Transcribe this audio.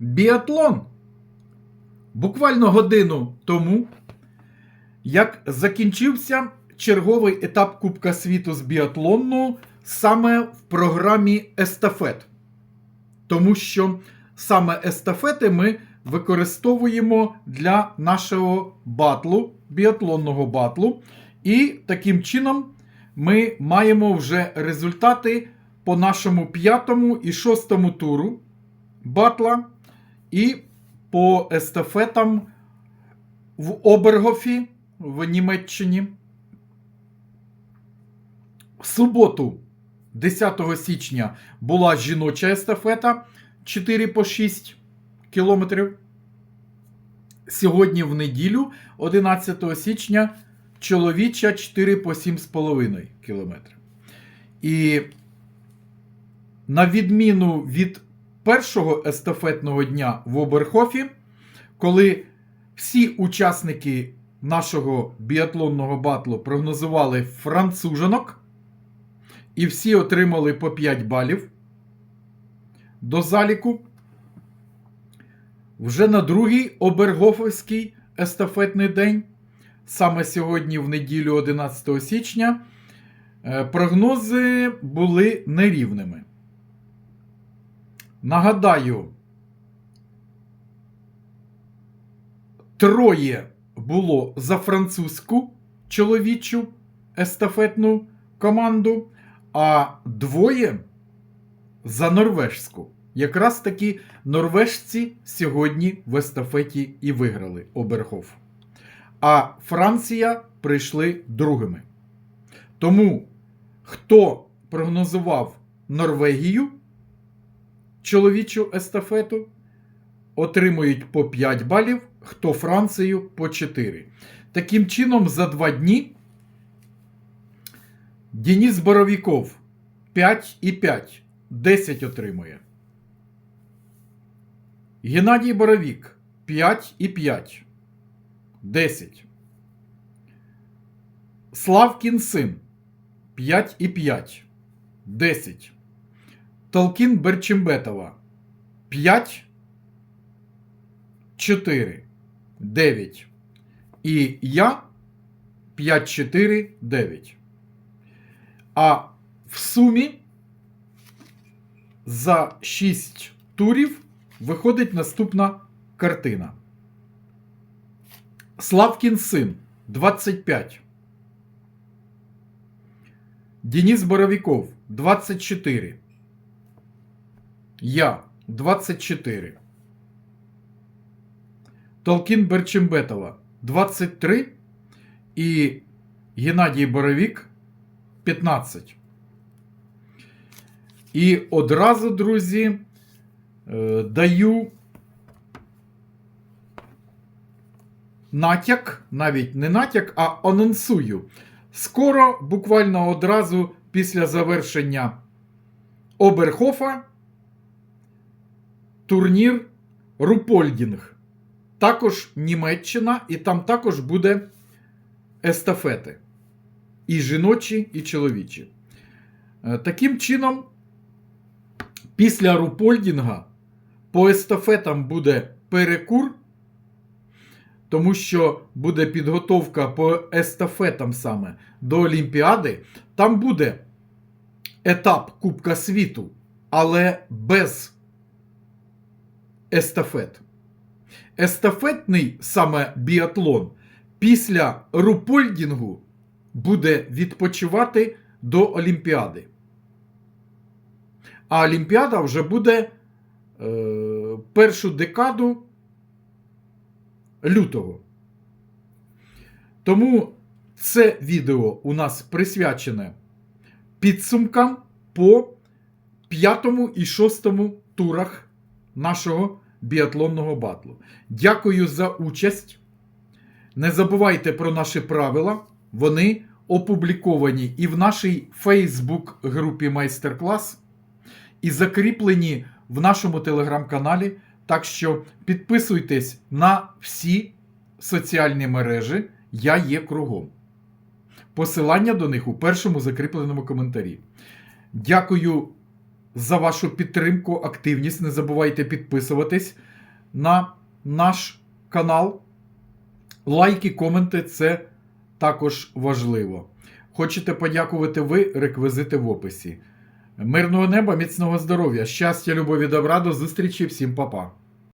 біатлон. Буквально годину тому, як закінчився черговий етап Кубка світу з біатлону саме в програмі естафет. Тому що саме естафети ми використовуємо для нашого батлу, біатлонного батлу. І таким чином ми маємо вже результати по нашому п'ятому і шостому туру батла і по естафетам в Обергофі в Німеччині. В суботу, 10 січня, була жіноча естафета 4 по 6 кілометрів. Сьогодні в неділю, 11 січня, чоловіча 4 по 7,5 кілометрів. І на відміну від першого естафетного дня в Оберхофі, коли всі учасники нашого біатлонного батлу прогнозували француженок, і всі отримали по 5 балів до заліку. Вже на другий Обергофовський естафетний день, саме сьогодні, в неділю 11 січня, е, прогнози були нерівними. Нагадаю, троє було за французьку чоловічу естафетну команду, а двоє за норвежську. Якраз таки норвежці сьогодні в естафеті і виграли Оберхоф. А Франція прийшли другими. Тому хто прогнозував Норвегію, чоловічу естафету, отримують по 5 балів, хто Францію по 4. Таким чином, за 2 дні Денис Боровіков 5 і 5, 10 отримує. Геннадій Боровік 5 і 5, 10. Славкін син 5 і 5, 10. Толкін Берчимбетова 5, 4, 9. І я 5, 4, 9. А в сумі за 6 турів виходить наступна картина. Славкін син 25. Денис Боровиков 24. Я 24. Толкін Берчимбетова 23. І Геннадій Боровік 15. І одразу, друзі, е, даю натяк, навіть не натяк, а анонсую. Скоро, буквально одразу після завершення Оберхофа, турнір Рупольдінг. Також Німеччина, і там також буде естафети. І жіночі, і чоловічі. Е, Таким чином, після Рупольдінга по естафетам буде перекур, тому що буде підготовка по естафетам саме до Олімпіади. Там буде етап Кубка світу, але без естафет. Естафетний саме біатлон після Рупольдінгу буде відпочивати до Олімпіади. А Олімпіада вже буде е, першу декаду лютого. Тому це відео у нас присвячене підсумкам по п'ятому і шостому турах нашого біатлонного батлу. Дякую за участь. Не забувайте про наші правила. Вони опубліковані і в нашій Facebook-групі майстер-клас, і закріплені в нашому телеграм-каналі. Так що підписуйтесь на всі соціальні мережі. Я є кругом. Посилання до них у першому закріпленому коментарі. Дякую за вашу підтримку, активність. Не забувайте підписуватись на наш канал. Лайки, коменти це також важливо. Хочете подякувати ви, реквізити в описі. Мирного неба, міцного здоров'я, щастя, любові, добра, до зустрічі, всім па-па.